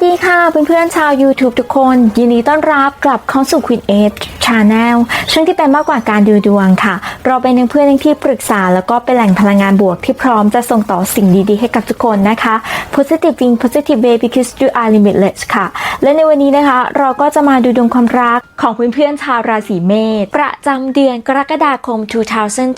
วัสดีค่ะเพื่อนๆชาว YouTube ทุกคน ยินดีต้อนรับกลับเข้าสู่ Queen Age Channel ช่วงที่เป็นมากกว่าการดูดวงค่ะ เราเป็นเพื่อนที่ปรึกษา แล้วก็เป็นแหล่งพลังงานบวกที่พร้อมจะส่งต่อสิ่งดีๆ ให้กับทุกคนนะคะ Positive Think Positive Way because you are limitless ค่ะ และในวันนี้นะคะ เราก็จะมาดูดวงความรักของเพื่อนๆชาวราศีเมษประจำเดือนกรกฎาคม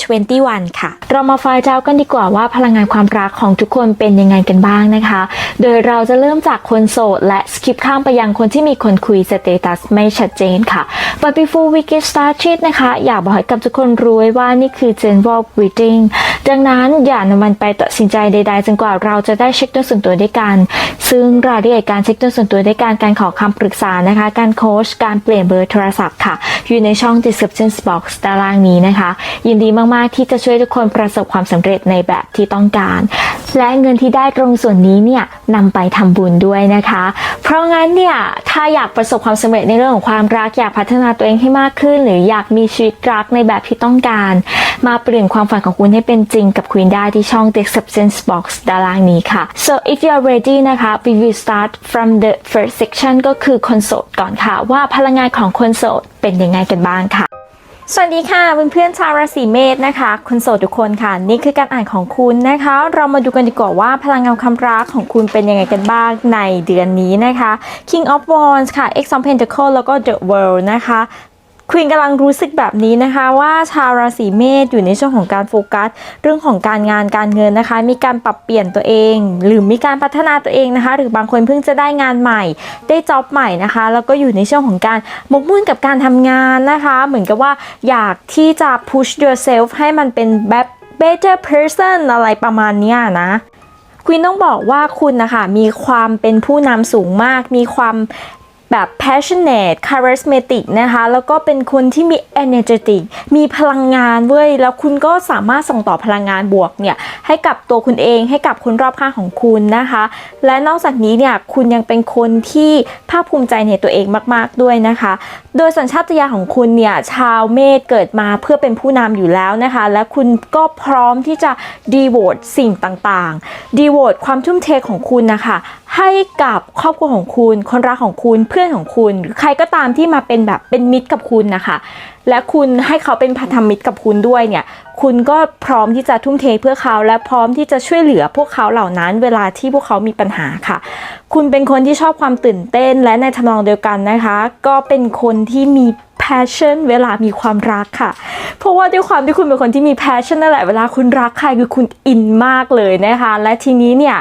2021 ค่ะ เรามาฟล์เจ้ากันดีกว่าว่าพลังงานความรักของทุกคนเป็นยังไงกันบ้างนะคะ โดยเราจะเริ่มจากคนโสดและสคิปข้ามไปยังคนที่มีคนคุยสเตตัสไม่ชัดเจนค่ะ but before we get started นะคะ อยากบอกให้กับทุกคนรู้ไว้ว่านี่คือ general reading ดังนั้นอย่านำมันไปตัดสินใจใดๆจนกว่าเราจะได้เช็คตัวส่วนตัวด้วยกัน ซึ่งรายละเอียดการเช็คตัวส่วนตัวด้วยการการขอคำปรึกษานะคะ การโค้ชการเปลี่ยนเบอร์โทรศัพท์ค่ะ อยู่ในช่อง description box ตารางนี้นะคะ ยินดีมากๆที่จะช่วยทุกคนประสบความสำเร็จในแบบที่ต้องการ และเงินที่ได้ตรงส่วนนี้เนี่ยนำไปทำบุญด้วยนะคะ เพราะงั้นเนี่ยถ้าอยากประสบความสำเร็จในเรื่องของความรักอยากพัฒนาตัวเองให้มากขึ้น หรืออยากมีชีวิตรักในแบบที่ต้องการ มาเปลี่ยนความฝันของคุณให้เป็นจริงกับ Queen ได้ที่ช่อง description box ด้านล่างนี้ค่ะ so if you are ready นะคะ we will start from the first section ก็คือคนโสดก่อนค่ะ ว่าพลังงานของคนโสดเป็นยังไงกันบ้างค่ะสวัสดีค่ะเพื่อนๆชาวราศีเมษนะคะคุณโสดทุกคนค่ะ นี่คือการอ่านของคุณนะคะ เรามาดูกันดีกว่าว่าพลังงานความรักของคุณเป็นยังไงกันบ้างในเดือนนี้นะคะ King of Wands ค่ะ X of Pentacles แล้วก็ The World นะคะ ควีนกำลังรู้สึกแบบนี้นะคะว่าชาวราศีเมษอยู่ในช่วงของการโฟกัส เรื่องของการงานการเงินนะคะ มีการปรับเปลี่ยนตัวเอง หรือมีการพัฒนาตัวเองนะคะ หรือบางคนเพิ่งจะได้งานใหม่ ได้จ็อบใหม่นะคะ แล้วก็อยู่ในช่วงของการหมกมุ่นกับการทำงานนะคะ เหมือนกับว่าอยากที่จะ push yourself ให้มันเป็นแบบ better person อะไรประมาณนี้นะควีนต้องบอกว่าคุณนะคะมีความเป็นผู้นำสูงมาก มีความ แบบ passionate charismatic นะคะ แล้วก็เป็นคนที่มี energetic มีพลังงานเว้ย แล้วคุณก็สามารถส่งต่อพลังงานบวกเนี่ย ให้กับตัวคุณเองให้กับคนรอบข้างของคุณนะคะ และนอกจากนี้เนี่ย คุณยังเป็นคนที่ภาคภูมิใจในตัวเองมาก ๆ ด้วยนะคะ โดยสัญชาตญาณของคุณเนี่ย ชาวเมษเกิดมาเพื่อเป็นผู้นำอยู่แล้วนะคะ และคุณก็พร้อมที่จะดีโวตสิ่งต่างๆดีโวตความทุ่มเทของคุณนะคะ ให้กับครอบครัวของคุณ คนรักของคุณเพื่อนของคุณ หรือใครก็ตามที่มาเป็นแบบเป็นมิตรกับคุณนะคะ และคุณให้เขาเป็นพันธมิตรกับคุณด้วยเนี่ย คุณก็พร้อมที่จะทุ่มเทเพื่อเขาและพร้อมที่จะช่วยเหลือพวกเขาเหล่านั้น เวลาที่พวกเขามีปัญหาค่ะ คุณเป็นคนที่ชอบความตื่นเต้นและในทำนองเดียวกันนะคะ ก็เป็นคนที่มี passion เวลามีความรักค่ะ เพราะว่าด้วยความที่คุณเป็นคนที่มี passion นั่นแหละ เวลาคุณรักใครคือคุณอินมากเลยนะคะ และทีนี้เนี่ย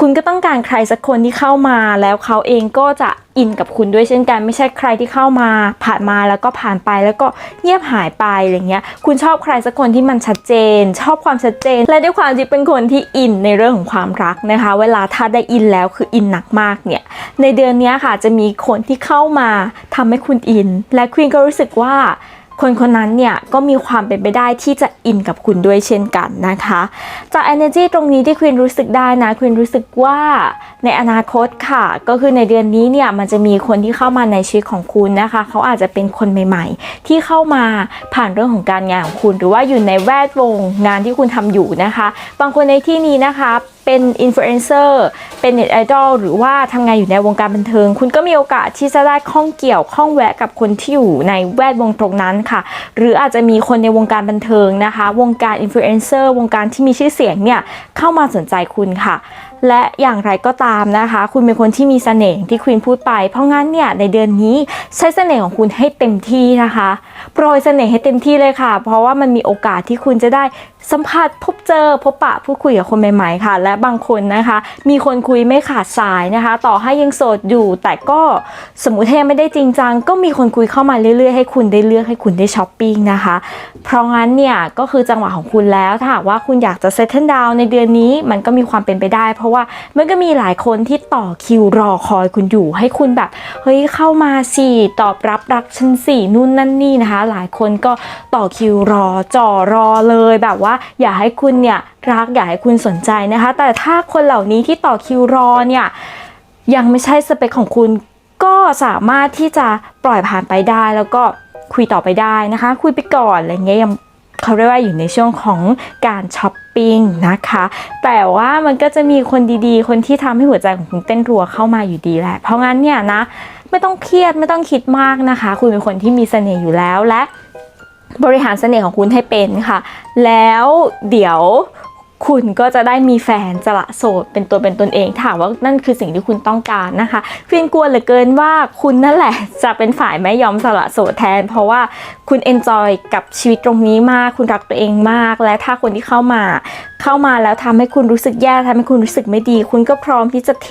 คุณก็ต้องการใครสักคนที่เข้ามาแล้วเขาเองก็จะอินกับคุณด้วยเช่นกัน ไม่ใช่ใครที่เข้ามาผ่านมาแล้วก็ผ่านไปแล้วก็เงียบหายไปอะไรเงี้ย คุณชอบใครสักคนที่มันชัดเจน ชอบความชัดเจน และด้วยความที่เป็นคนที่อินในเรื่องของความรักนะคะ เวลาถ้าได้อินแล้วคืออินหนักมากเนี่ยในเดือนนี้ค่ะจะมีคนที่เข้ามาทำให้คุณอิน และควีนก็รู้สึกว่า คนคนนั้นเนี่ยก็มีความเป็นไปได้ที่จะอินกับคุณด้วยเช่นกันนะคะ จาก energy ตรงนี้ที่ควีนรู้สึกได้นะควีนรู้สึกว่าในอนาคตค่ะ ก็คือในเดือนนี้เนี่ยมันจะมีคนที่เข้ามาในชีวิตของคุณนะคะ เขาอาจจะเป็นคนใหม่ ๆ ที่เข้ามาผ่านเรื่องของการงานของคุณ หรือว่าอยู่ในแวดวงงานที่คุณทำอยู่นะคะ บางคนในที่นี้นะคะ เป็นอินฟลูเอนเซอร์เป็นเน็ตไอดอลหรือว่าทำงานอยู่ในวงการบันเทิง คุณก็มีโอกาสที่จะได้ข้องเกี่ยวข้องแวะกับคนที่อยู่ในแวดวงตรงนั้นค่ะ หรืออาจจะมีคนในวงการบันเทิงนะคะ วงการอินฟลูเอนเซอร์วงการที่มีชื่อเสียงเนี่ยเข้ามาสนใจคุณค่ะและอย่างไรก็ตามนะคะ คุณเป็นคนที่มีเสน่ห์ที่ควีนพูดไป เพราะงั้นเนี่ยในเดือนนี้ใช้เสน่ห์ของคุณให้เต็มที่นะคะ โปรยเสน่ห์ให้เต็มที่เลยค่ะ เพราะว่ามันมีโอกาสที่คุณจะได้สัมผัสพบเจอพบปะพูดคุยกับคนใหม่ๆค่ะ และบางคนนะคะ มีคนคุยไม่ขาดสายนะคะ ต่อให้ยังโสดอยู่ แต่ก็สมมติถ้ายังไม่ได้จริงจังก็มีคนคุยเข้ามาเรื่อยๆให้คุณได้เลือกให้คุณได้ช้อปปิ้งนะคะ เพราะงั้นเนี่ยก็คือจังหวะของคุณแล้วถ้าหากว่าคุณอยากจะเซตเทิลดาวในเดือนนี้มันก็มีความเป็นไปได้เพราะราะว่ามันก็มีหลายคนที่ต่อคิวรอคอยคุณอยู่ ให้คุณแบบเฮ้ยเข้ามาสิตอบรับรักฉันสินู่นนั่นนี่นะคะ หลายคนก็ต่อคิวรอจ่อรอเลยแบบว่า อยากให้คุณเนี่ยรักอยากให้คุณสนใจนะคะ แต่ถ้าคนเหล่านี้ที่ต่อคิวรอเนี่ยยังไม่ใช่สเปคของคุณก็สามารถที่จะปล่อยผ่านไปได้แล้วก็คุยต่อไปได้นะคะ คุยไปก่อนอะไรเงี้ยยัง เขาเรียกว่าอยู่ในช่วงของการช้อปปิ้งนะคะ แต่ว่ามันก็จะมีคนดีๆ คนที่ทำให้หัวใจของคุณเต้นรัวเข้ามาอยู่ดีแหละ เพราะงั้นเนี่ยนะไม่ต้องเครียดไม่ต้องคิดมากนะคะ คุณเป็นคนที่มีเสน่ห์อยู่แล้วและบริหารเสน่ห์ของคุณให้เป็นค่ะ แล้วเดี๋ยว คุณก็จะได้มีแฟนสละโสดเป็นตัวเป็นตนเองถามว่านั่นคือสิ่งที่คุณต้องการนะคะฟินกลัวเหลือเกินว่าคุณนั่นแหละจะเป็นฝ่ายไม่ยอมสละโสดแทน เพราะว่าคุณเอนจอยกับชีวิตตรงนี้มาก คุณรักตัวเองมาก และถ้าคนที่เข้ามาเข้ามาแล้วทำให้คุณรู้สึกแย่ทำให้คุณรู้สึกไม่ดี คุณก็พร้อมที่จะเท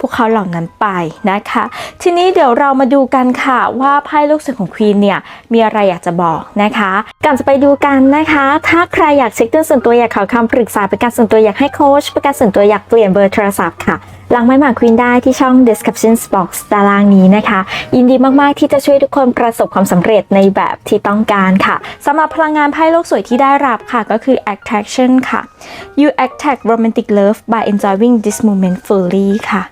พวกเขาเหล่านั้นไปนะคะ ทีนี้เดี๋ยวเรามาดูกันค่ะว่าไพ่ลูกเสือของควีนเนี่ยมีอะไรอยากจะบอกนะคะก่อนจะไปดูกันนะคะ ถ้าใครอยากเช็คเรื่องส่วนตัวอยากขอคำปรึกษาเป็นการส่วนตัวอยากให้โค้ชเป็นการส่วนตัวอยากเปลี่ยนเบอร์โทรศัพท์ค่ะ หลังไม้หมากควีนได้ที่ช่อง description box ตารางนี้นะคะ ยินดีมากๆที่จะช่วยทุกคนประสบความสำเร็จในแบบที่ต้องการค่ะสำหรับพลังงานไพ่โลกสวยที่ได้รับค่ะก็คือ attraction ค่ะ you attract romantic love by enjoying this moment fully ค่ะ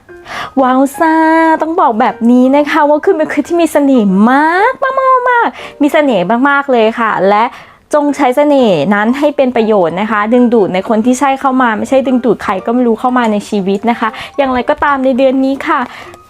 ว้าวซ่าต้องบอกแบบนี้นะคะว่าคุณเป็นคนที่มีเสน่ห์มากมากมากมากมีเสน่ห์มากๆเลยค่ะ และ จงใช้เสน่ห์นั้นให้เป็นประโยชน์นะคะ ดึงดูดในคนที่ใช่เข้ามาไม่ใช่ดึงดูดใครก็ไม่รู้เข้ามาในชีวิตนะคะ อย่างไรก็ตามในเดือนนี้ค่ะ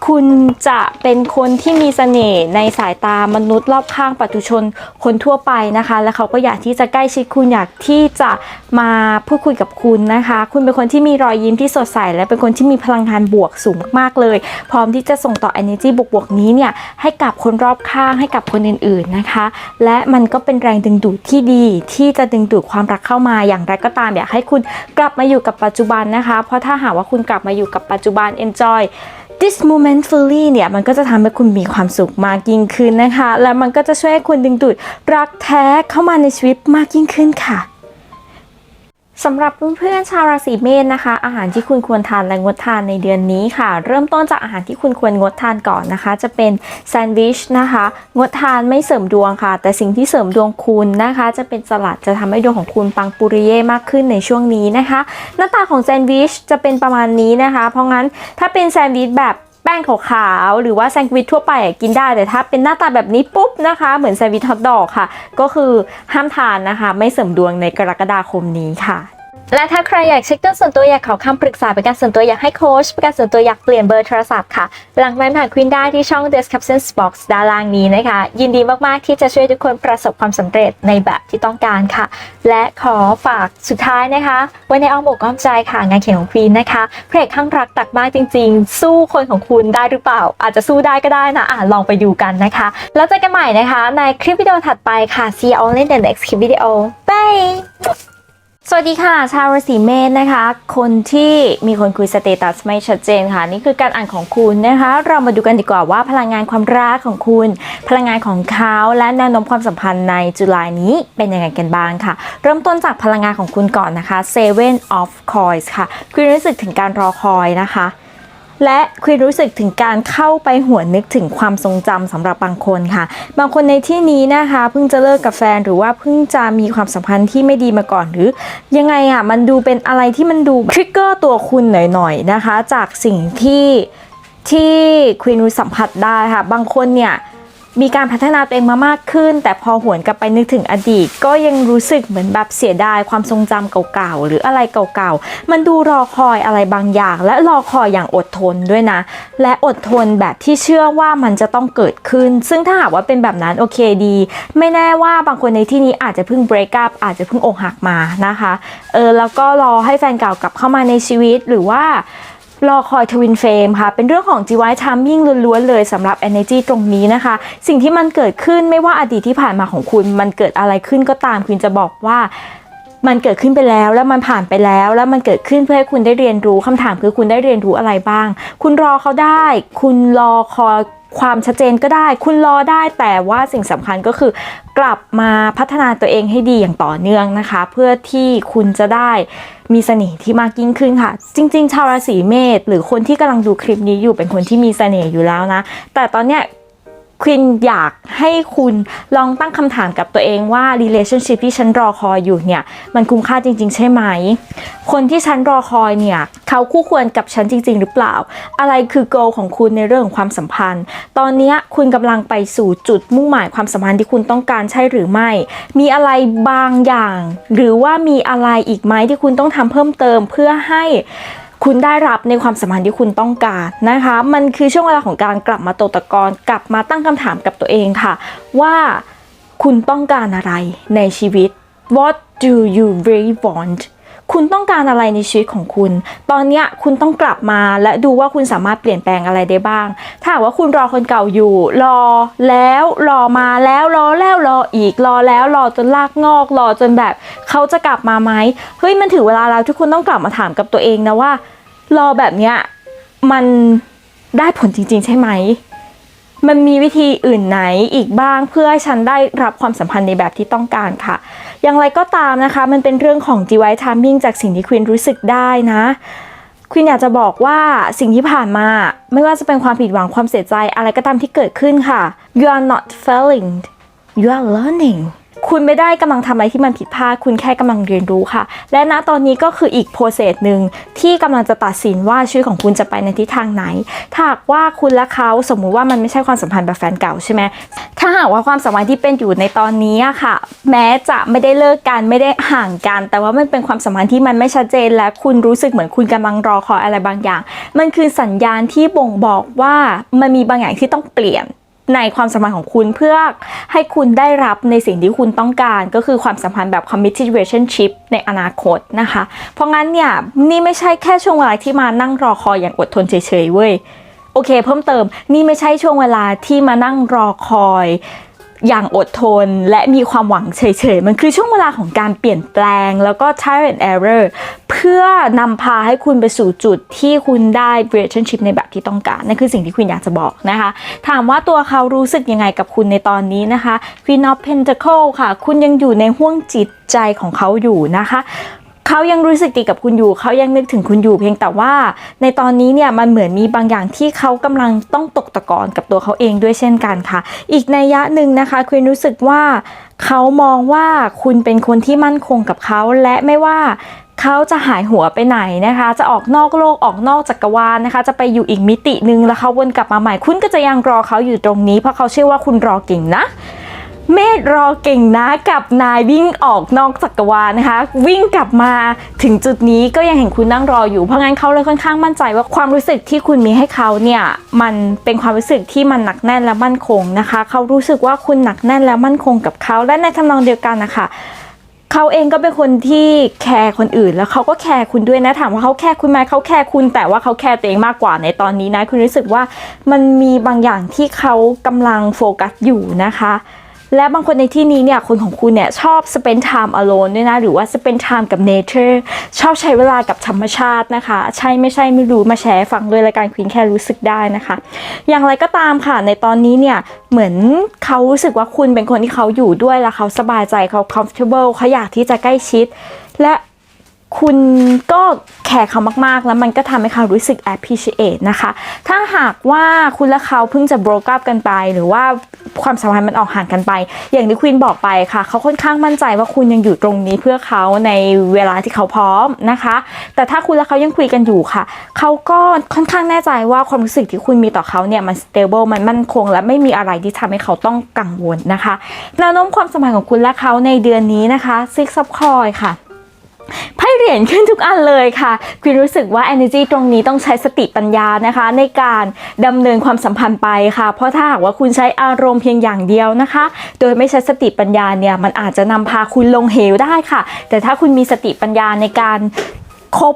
คุณจะเป็นคนที่มีเสน่ห์ในสายตามนุษย์รอบข้างปัตุชนคนทั่วไปนะคะ และเขาก็อยากที่จะใกล้ชิดคุณอยากที่จะมาพูดคุยกับคุณนะคะ คุณเป็นคนที่มีรอยยิ้มที่สดใส และเป็นคนที่มีพลังงานบวกสูงมากๆเลย พร้อมที่จะส่งต่อ energy บวกๆนี้เนี่ยให้กับคนรอบข้างให้กับคนอื่นๆนะคะ และมันก็เป็นแรงดึงดูดที่ดีที่จะดึงดูดความรักเข้ามาอย่างไรก็ตาม อยากให้คุณกลับมาอยู่กับปัจจุบันนะคะ เพราะถ้าหากว่าคุณกลับมาอยู่กับปัจจุบัน enjoy this moment fully เนี่ยมันก็จะทำให้คุณมีความสุขมากยิ่งขึ้นนะคะ และมันก็จะช่วยให้คุณดึงดูดรักแท้เข้ามาในชีวิตมากยิ่งขึ้นค่ะ สำหรับเพื่อนๆชาวราศีเมษนะคะ อาหารที่คุณควรทานและงดทานในเดือนนี้ค่ะ เริ่มต้นจากอาหารที่คุณควรงดทานก่อนนะคะ จะเป็นแซนด์วิชนะคะ งดทานไม่เสริมดวงค่ะ แต่สิ่งที่เสริมดวงคุณนะคะ จะเป็นสลัดจะทำให้ดวงของคุณปังปุริเย่มากขึ้นในช่วงนี้นะคะ หน้าตาของแซนด์วิชจะเป็นประมาณนี้นะคะ เพราะงั้นถ้าเป็นแซนด์วิชแบบ แป้งขาวๆหรือว่าแซนด์วิชทั่วไปกินได้แต่ถ้าเป็นหน้าตาแบบนี้ปุ๊บนะคะ เหมือนแซนด์วิชฮอทดอกค่ะ ก็คือห้ามทานนะคะ ไม่เสริมดวงในกรกฎาคมนี้ค่ะ และถ้าใครอยากเช็คเรื่องส่วนตัวอยากขอคำปรึกษาเป็นการส่วนตัวอยากให้โค้ชเป็นการส่วนตัวอยากเปลี่ยนเบอร์โทรศัพท์ค่ะ หลังไม้ผ่านควินได้ที่ช่อง description box ด้านล่างนี้นะคะ ยินดีมาก ๆ ที่จะช่วยทุกคนประสบความสำเร็จในแบบที่ต้องการค่ะ และขอฝากสุดท้ายนะคะ ไว้ในอ้อมอกอ้อมใจค่ะ งานเขียนของควีนนะคะเพจข้างรักตักมากจริง ๆ สู้คนของคุณได้หรือเปล่า อาจจะสู้ได้ก็ได้นะอะลองไปดูกันนะคะ แล้วเจอกันใหม่นะคะ ในคลิปวิดีโอถัดไปค่ะ see you all in the next clip video bye สวัสดีค่ะ ชาวราศีเมษนะคะ คนที่มีคนคุยสเตตัสไม่ชัดเจนค่ะนี่คือการอ่านของคุณนะคะ เรามาดูกันดีกว่าว่าพลังงานความรักของคุณ พลังงานของเขาและแนวโน้มความสัมพันธ์ในจุลายนี้เป็นยังไงกันบ้างค่ะ เริ่มต้นจากพลังงานของคุณก่อนนะคะ Seven of Coins ค่ะ คุณรู้สึกถึงการรอคอยนะคะ และคุณรู้สึกถึงการเข้าไปหวนนึกถึงความทรงจำสำหรับบางคนค่ะ บางคนในที่นี้นะคะเพิ่งจะเลิกกับแฟนหรือว่าเพิ่งจะมีความสัมพันธ์ที่ไม่ดีมาก่อนหรือ ยังไงอะมันดูเป็นอะไรที่มันดูทริกเกอร์ตัวคุณหน่อยๆนะคะ จากสิ่งที่ที่ควีนรู้สัมผัสได้ค่ะ บางคนเนี่ย มีการพัฒนาตัวเองมามากขึ้น แต่พอหวนกลับไปนึกถึงอดีต ก็ยังรู้สึกเหมือนแบบเสียดายความทรงจำเก่าๆ หรืออะไรเก่าๆ มันดูรอคอยอะไรบางอย่าง และรอคอยอย่างอดทนด้วยนะ และอดทนแบบที่เชื่อว่ามันจะต้องเกิดขึ้น ซึ่งถ้าหากว่าเป็นแบบนั้นโอเคดี ไม่แน่ว่าบางคนในที่นี้อาจจะเพิ่ง break up อาจจะเพิ่งอกหักมานะคะเออแล้วก็รอให้แฟนเก่ากลับเข้ามาในชีวิตหรือว่า รอคอยทวินเฟมค่ะ เป็นเรื่องของจีวายชามมิ่งล้วนๆเลยสำหรับ Energy ตรงนี้นะคะ สิ่งที่มันเกิดขึ้นไม่ว่าอดีตที่ผ่านมาของคุณมันเกิดอะไรขึ้นก็ตามคุณจะบอกว่ามันเกิดขึ้นไปแล้วแล้วมันผ่านไปแล้ว แล้วมันเกิดขึ้นเพื่อให้คุณได้เรียนรู้คำถามคือคุณได้เรียนรู้อะไรบ้าง คุณรอเขาได้ คุณรอคอย ความชัดเจนก็ได้คุณรอได้แต่ว่าสิ่งสำคัญก็คือกลับมาพัฒนาตัวเองให้ดีอย่างต่อเนื่องนะคะ เพื่อที่คุณจะได้มีเสน่ห์ที่มากยิ่งขึ้นค่ะ จริง ๆ ชาวราศีเมษหรือคนที่กำลังดูคลิปนี้อยู่เป็นคนที่มีเสน่ห์อยู่แล้วนะ แต่ตอนเนี้ย ควินอยากให้คุณลองตั้งคำถามกับตัวเองว่า relationship ที่ฉันรอคอยอยู่เนี่ยมันคุ้มค่าจริง ๆ ใช่ไหม คนที่ฉันรอคอยเนี่ยเขาคู่ควรกับฉันจริง ๆ หรือเปล่า อะไรคือ goal ของคุณในเรื่องของความสัมพันธ์ ตอนนี้คุณกำลังไปสู่จุดมุ่งหมายความสัมพันธ์ที่คุณต้องการใช่หรือไม่ มีอะไรบางอย่าง หรือว่ามีอะไรอีกไหมที่คุณต้องทำเพิ่มเติมเพื่อให้ คุณได้รับในความสัมพันธ์ที่คุณต้องการนะคะ มันคือช่วงเวลาของการกลับมาตกตะกอนกลับมาตั้งคำถามกับตัวเองค่ะ ว่าคุณต้องการอะไรในชีวิต What do you really want คุณต้องการอะไรในชีวิตของคุณ ตอนนี้คุณต้องกลับมาและดูว่าคุณสามารถเปลี่ยนแปลงอะไรได้บ้าง ถ้าหากว่าคุณรอคนเก่าอยู่ รอแล้วรอมาแล้วรอแล้วรออีกรอแล้วรอจนลากงอกรอจนแบบเขาจะกลับมาไหมเฮ้ยมันถึงเวลาแล้วที่คุณต้องกลับมาถามกับตัวเองนะว่า รอแบบเนี้ยมันได้ผลจริง ๆ ใช่ไหมมันมีวิธีอื่นไหนอีกบ้างเพื่อให้ฉันได้รับความสัมพันธ์ในแบบที่ต้องการค่ะ อย่างไรก็ตามนะคะ มันเป็นเรื่องของ divine timing จากสิ่งที่ควีนรู้สึกได้นะควีนอยากจะบอกว่าสิ่งที่ผ่านมา ไม่ว่าจะเป็นความผิดหวังความเสียใจอะไรก็ตามที่เกิดขึ้นค่ะ you are not failing you are learning คุณไม่ได้กำลังทำอะไรที่มันผิดพลาดคุณแค่กำลังเรียนรู้ค่ะ และณตอนนี้ก็คืออีกโปรเซสหนึ่งที่กำลังจะตัดสินว่าชีวิตของคุณจะไปในทิศทางไหน ถ้าหากว่าคุณและเขาสมมุติว่ามันไม่ใช่ความสัมพันธ์แบบแฟนเก่าใช่ไหมถ้าหากว่าความสัมพันธ์ที่เป็นอยู่ในตอนนี้ค่ะ แม้จะไม่ได้เลิกกันไม่ได้ห่างกัน แต่ว่ามันเป็นความสัมพันธ์ที่มันไม่ชัดเจน และคุณรู้สึกเหมือนคุณกำลังรอคอยอะไรบางอย่าง มันคือสัญญาณที่บ่งบอกว่ามันมีบางอย่างที่ต้องเปลี่ยน ในความสัมพันธ์ของคุณเพื่อให้คุณได้รับในสิ่งที่คุณต้องการ ก็คือความสัมพันธ์แบบ committed relationship ในอนาคตนะคะ เพราะงั้นเนี่ยนี่ไม่ใช่แค่ช่วงเวลาที่มานั่งรอคอยอย่างอดทนเฉยๆเว้ยโอเค เพิ่มเติมนี่ไม่ใช่ช่วงเวลาที่มานั่งรอคอย อย่างอดทนและมีความหวังเฉยๆ มันคือช่วงเวลาของการเปลี่ยนแปลงแล้วก็ trial and error เพื่อนำพาให้คุณไปสู่จุดที่คุณได้ relationship ในแบบที่ต้องการนั่นคือสิ่งที่คุณอยากจะบอกนะคะ ถามว่าตัวเขารู้สึกยังไงกับคุณในตอนนี้นะคะ Queen of Pentacle ค่ะ คุณยังอยู่ในห่วงจิตใจของเขาอยู่นะคะ เขายังรู้สึกดีกับคุณอยู่ เขายังนึกถึงคุณอยู่ เพียงแต่ว่า ในตอนนี้เนี่ยมันเหมือนมีบางอย่างที่เขากำลังต้องตกตะกอนกับตัวเขาเองด้วยเช่นกันค่ะ อีกในยยะหนึ่งนะคะคุณรู้สึกว่าเขามองว่าคุณเป็นคนที่มั่นคงกับเขาและไม่ว่าเขาจะหายหัวไปไหนนะคะ จะออกนอกโลกออกนอกจักรวาลนะคะ จะไปอยู่อีกมิติหนึ่งแล้วเขาวนกลับมาใหม่ คุณก็จะยังรอเขาอยู่ตรงนี้ เพราะเขาเชื่อว่าคุณรอเก่งนะ เมธรอเก่งนะกับนายวิ่งออกนอกจักรวาลนะคะ วิ่งกลับมาถึงจุดนี้ก็ยังเห็นคุณนั่งรออยู่เพราะงั้นเขาเลยค่อนข้างมั่นใจว่าความรู้สึกที่คุณมีให้เขาเนี่ยมันเป็นความรู้สึกที่มันหนักแน่นและมั่นคงนะคะ เขารู้สึกว่าคุณหนักแน่นและมั่นคงกับเขาและในทำนองเดียวกันนะคะเขาเองก็เป็นคนที่แคร์คนอื่นแล้วเขาก็แคร์คุณด้วยนะถามว่าเขาแคร์คุณไหมเขาแคร์คุณแต่ว่าเขาแคร์ตัวเองมากกว่าในตอนนี้นะ คุณรู้สึกว่ามันมีบางอย่างที่เขากำลังโฟกัสอยู่นะคะ และบางคนในที่นี้เนี่ยคนของคุณเนี่ยชอบ spend time alone ด้วยนะ หรือว่า spend time กับ nature ชอบใช้เวลากับธรรมชาตินะคะ ใช่ไม่ใช่ไม่รู้มาแชร์ฟังเลยรายการควีนแค่รู้สึกได้นะคะ อย่างไรก็ตามค่ะในตอนนี้เนี่ยเหมือนเขารู้สึกว่าคุณเป็นคนที่เขาอยู่ด้วยแล้วเขาสบายใจเขา comfortable เขาอยากที่จะใกล้ชิด และ คุณก็แคร์เขามากๆ แล้วมันก็ทำให้เขารู้สึก appreciate นะคะ ถ้าหากว่าคุณและเขาเพิ่งจะ broke up กันไป หรือว่าความสัมพันธ์มันออกห่างกันไป อย่างที่ควีนบอกไปค่ะ เขาค่อนข้างมั่นใจว่าคุณยังอยู่ตรงนี้เพื่อเขาในเวลาที่เขาพร้อมนะคะ แต่ถ้าคุณและเขายังคุยกันอยู่ค่ะ เขาก็ค่อนข้างแน่ใจว่าความรู้สึกที่คุณมีต่อเขาเนี่ยมัน stable มันมั่นคง และไม่มีอะไรที่ทำให้เขาต้องกังวลนะคะแนวโน้มความสัมพันธ์ของคุณและเขาในเดือนนี้นะคะ six of coin ค่ะ ไพ่เหรียญขึ้นทุกอันเลยค่ะคุณรู้สึกว่า energy ตรงนี้ต้องใช้สติปัญญานะคะ ในการดำเนินความสัมพันธ์ไปค่ะ เพราะถ้าหากว่าคุณใช้อารมณ์เพียงอย่างเดียวนะคะ โดยไม่ใช้สติปัญญาเนี่ยมันอาจจะนำพาคุณลงเหวได้ค่ะ แต่ถ้าคุณมีสติปัญญาในการคบ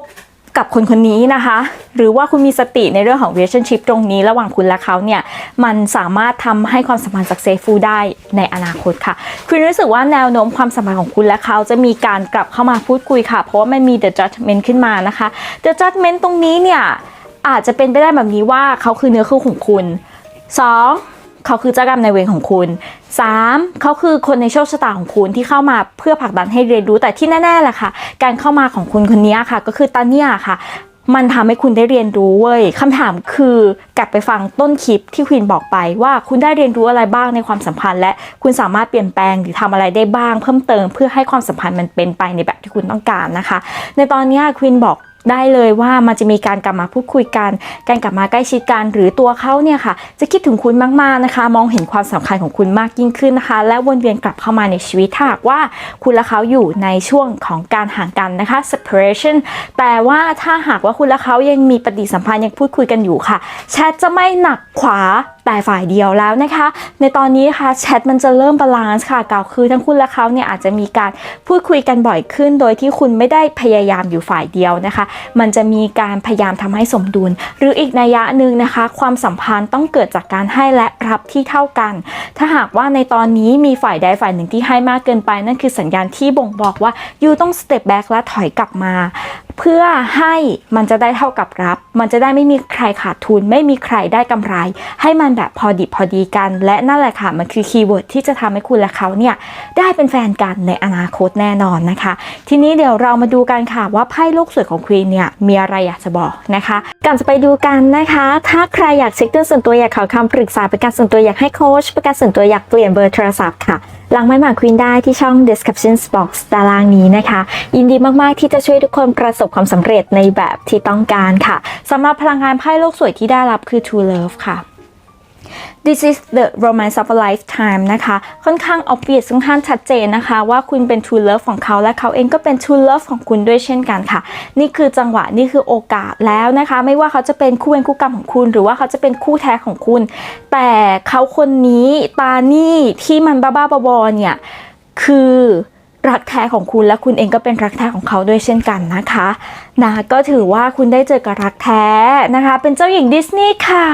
กับคนคนนี้นะคะ หรือว่าคุณมีสติในเรื่องของ relationship ตรงนี้ระหว่างคุณและเขาเนี่ย มันสามารถทำให้ความสัมพันธ์ successful ได้ในอนาคตค่ะ คุณรู้สึกว่าแนวโน้มความสัมพันธ์ของคุณและเขาจะมีการกลับเข้ามาพูดคุยค่ะ เพราะว่ามันมี the judgment ขึ้นมานะคะ the judgment ตรงนี้เนี่ยอาจจะเป็นไปได้แบบนี้ว่าเขาคือเนื้อคู่ของคุณ 2. เขาคือเจ้ากรรมนายเวรของคุณ 3. เขาคือคนในโชคชะตาของคุณที่เข้ามาเพื่อผลักดันให้เรียนรู้แต่ที่แน่ๆแหละค่ะ การเข้ามาของคุณคนนี้ค่ะ ก็คือตาเนี่ยค่ะมันทำให้คุณได้เรียนรู้เว้ยคำถามคือกลับไปฟังต้นคลิปที่ควีนบอกไปว่าคุณได้เรียนรู้อะไรบ้างในความสัมพันธ์ และคุณสามารถเปลี่ยนแปลงหรือทำอะไรได้บ้าง เพิ่มเติมเพื่อให้ความสัมพันธ์มันเป็นไปในแบบที่คุณต้องการนะคะ ในตอนนี้ควีนบอก ได้เลยว่ามันจะมีการกลับมาพูดคุยกัน การกลับมาใกล้ชิดกันหรือตัวเขาเนี่ยค่ะ จะคิดถึงคุณมากๆนะคะ มองเห็นความสำคัญของคุณมากยิ่งขึ้นนะคะ และวนเวียนกลับเข้ามาในชีวิตถ้าหากว่าคุณและเขาอยู่ในช่วงของการห่างกันนะคะ separation แต่ว่าถ้าหากว่าคุณและเขายังมีปฏิสัมพันธ์ยังพูดคุยกันอยู่ค่ะแชทจะไม่หนักขวา แต่ฝ่ายเดียวแล้วนะคะ ในตอนนี้ค่ะแชทมันจะเริ่มบาลานซ์ค่ะกล่าวคือทั้งคุณและเขาเนี่ยอาจจะมีการพูดคุยกันบ่อยขึ้น โดยที่คุณไม่ได้พยายามอยู่ฝ่ายเดียวนะคะ มันจะมีการพยายามทำให้สมดุล หรืออีกนัยยะหนึ่งนะคะ ความสัมพันธ์ต้องเกิดจากการให้และรับที่เท่ากัน ถ้าหากว่าในตอนนี้มีฝ่ายใดฝ่ายหนึ่งที่ให้มากเกินไปนั่นคือสัญญาณที่บ่งบอกว่ายูต้องสเต็ปแบ็กและถอยกลับมา เพื่อให้มันจะได้เท่ากับรับ มันจะได้ไม่มีใครขาดทุน ไม่มีใครได้กำไร ให้มันแบบพอดิบพอดีกัน และนั่นแหละค่ะ มันคือคีย์เวิร์ดที่จะทำให้คุณและเขาเนี่ยได้เป็นแฟนกันในอนาคตแน่นอนนะคะ ทีนี้เดี๋ยวเรามาดูกันค่ะว่าไพ่โลกสวยของควีนเนี่ยมีอะไรอยากจะบอกนะคะ ก่อนจะไปดูกันนะคะ ถ้าใครอยากเช็คเรื่องส่วนตัวอยากขอคำปรึกษาเป็นการส่วนตัวอยากให้โค้ชเป็นการส่วนตัวอยากเปลี่ยนเบอร์โทรศัพท์ค่ะหลังไม่หมาควีนได้ที่ช่อง description box ตารางนี้นะคะ ยินดีมาก ๆ ที่จะช่วยทุกคนประสบความสำเร็จในแบบที่ต้องการค่ะสำหรับพลังงานไพ่โลกสวยที่ได้รับคือ True Love ค่ะ This is the romance of a lifetime นะคะ ค่อนข้าง obvious ค่อนข้างชัดเจนนะคะ ว่าคุณเป็น true love ของเขาและเขาเองก็เป็น true love ของคุณด้วยเช่นกันค่ะ นี่คือจังหวะนี่คือโอกาสแล้วนะคะ ไม่ว่าเขาจะเป็นคู่เวรคู่กรรมของคุณ หรือว่าเขาจะเป็นคู่แท้ของคุณ แต่เขาคนนี้ตานี่ที่มันบ้าๆบอๆเนี่ย คือรักแท้ของคุณและคุณเองก็เป็นรักแท้ของเขาด้วยเช่นกันนะคะนะก็ถือว่าคุณได้เจอกับรักแท้นะคะ เป็นเจ้าหญิงดิสนีย์ค่ะ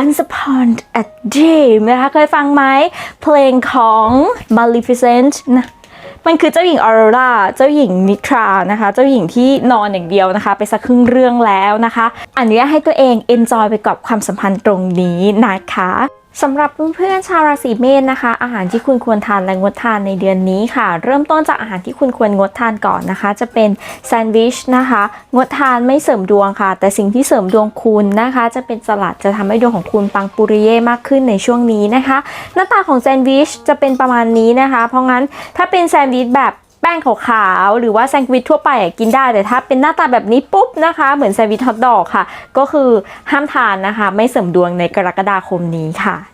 Once Upon a Dream นะคะเคยฟังไหมเพลงของ Maleficent นะมันคือเจ้าหญิงออโรราเจ้าหญิงนิทรานะคะ เจ้าหญิงที่นอนอย่างเดียวนะคะ ไปสักครึ่งเรื่องแล้วนะคะ อันนี้ให้ตัวเอง enjoy ไปกับความสัมพันธ์ตรงนี้นะคะ สำหรับเพื่อนๆชาวราศีเมษนะคะ อาหารที่คุณควรทานและงดทานในเดือนนี้ค่ะ เริ่มต้นจากอาหารที่คุณควรงดทานก่อนนะคะ จะเป็นแซนด์วิชนะคะ งดทานไม่เสริมดวงค่ะ แต่สิ่งที่เสริมดวงคุณนะคะ จะเป็นสลัดจะทำให้ดวงของคุณปังปุริเย่มากขึ้นในช่วงนี้นะคะ หน้าตาของแซนด์วิชจะเป็นประมาณนี้นะคะ เพราะงั้นถ้าเป็นแซนด์วิชแบบ แป้งขาวๆหรือว่าแซนด์วิชทั่วไปกินได้แต่ถ้าเป็นหน้าตาแบบนี้ปุ๊บนะคะ เหมือนแซนด์วิชฮอทดอกค่ะ ก็คือห้ามทานนะคะ ไม่เสริมดวงในกรกฎาคมนี้ค่ะ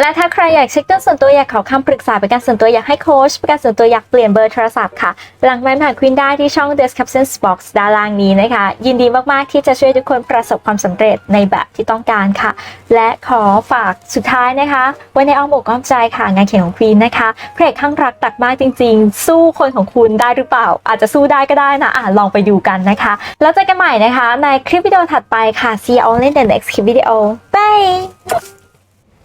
และถ้าใครอยากเช็คเรื่องส่วนตัวอยากขอคำปรึกษาเป็นการส่วนตัวอยากให้โค้ชเป็นการส่วนตัวอยากเปลี่ยนเบอร์โทรศัพท์ค่ะ หลังไม้ผ่านควินได้ที่ช่อง description box ด้านล่างนี้นะคะ ยินดีมาก ๆ ที่จะช่วยทุกคนประสบความสำเร็จในแบบที่ต้องการค่ะ และขอฝากสุดท้ายนะคะไว้ในอ้อมอกอ้อมใจค่ะ งานเขียนของควีนนะคะพระเอกข้างรักตักมากจริง ๆ สู้คนของคุณได้หรือเปล่า อาจจะสู้ได้ก็ได้นะอะลองไปดูกันนะคะ แล้วเจอกันใหม่นะคะ ในคลิปวิดีโอถัดไปค่ะ see you all in the next clip video bye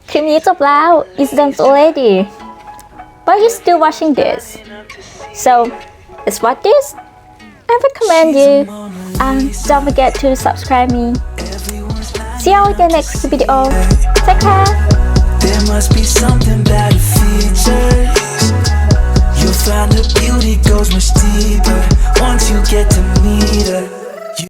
คลิปนี้จบแล้ว it's done already? But you're still watching this. So it's what this? I recommend you. and um, don't forget to subscribe me. See you in the next video. Take care. There must be something features. You'll find the beauty goes much deeper once you get to meet her.